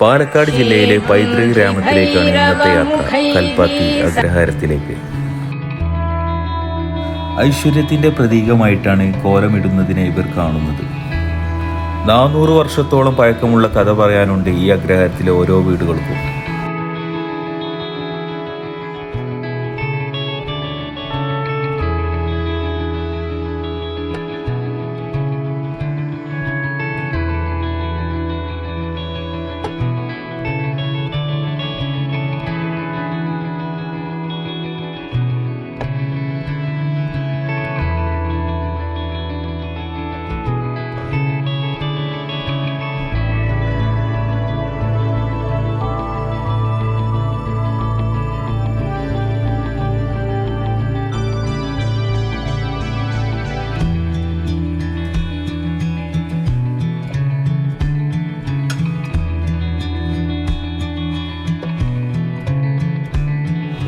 പാലക്കാട് ജില്ലയിലെ പൈതൃക ഗ്രാമത്തിലേക്കാണ് ഇന്നത്തെ യാത്ര. കൽപ്പാത്തി അഗ്രഹാരത്തിലേക്ക്. ഐശ്വര്യത്തിന്റെ പ്രതീകമായിട്ടാണ് കോലമിടുന്നതിനെ ഇവർ കാണുന്നത്. നാനൂറ് വർഷത്തോളം പഴക്കമുള്ള കഥ പറയാനുണ്ട് ഈ അഗ്രഹാരത്തിലെ ഓരോ വീടുകൾക്കും.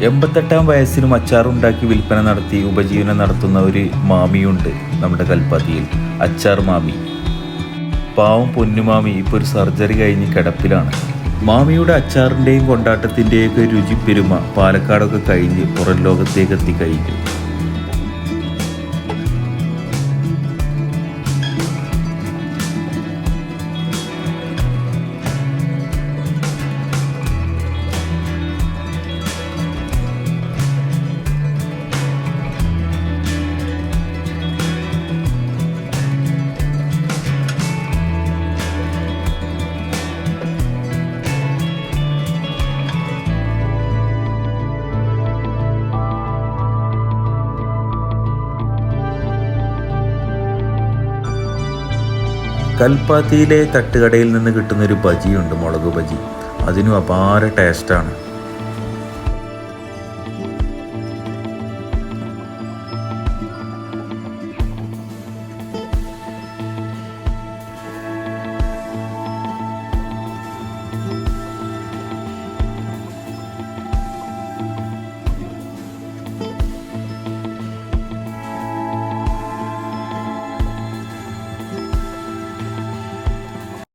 എൺപത്തെട്ടാം വയസ്സിലും അച്ചാറുണ്ടാക്കി വിൽപ്പന നടത്തി ഉപജീവനം നടത്തുന്ന ഒരു മാമിയുണ്ട് നമ്മുടെ കൽപ്പാത്തിയിൽ അച്ചാർ മാമി. പാവം പൊന്നുമാമി ഇപ്പോൾ ഒരു സർജറി കഴിഞ്ഞ് കിടപ്പിലാണ്. മാമിയുടെ അച്ചാറിന്റെയും കൊണ്ടാട്ടത്തിന്റെയും ഒക്കെ രുചിപ്പെരുമ പാലക്കാടൊക്കെ കഴിഞ്ഞ് പുറം ലോകത്തേക്ക് എത്തിക്കഴിഞ്ഞു കൽപ്പാത്തിയിലെ തട്ടുകടയിൽ നിന്ന് കിട്ടുന്നൊരു ബജിയുണ്ട് മുളക് ബജി. അതിനും അപാര ടേസ്റ്റാണ്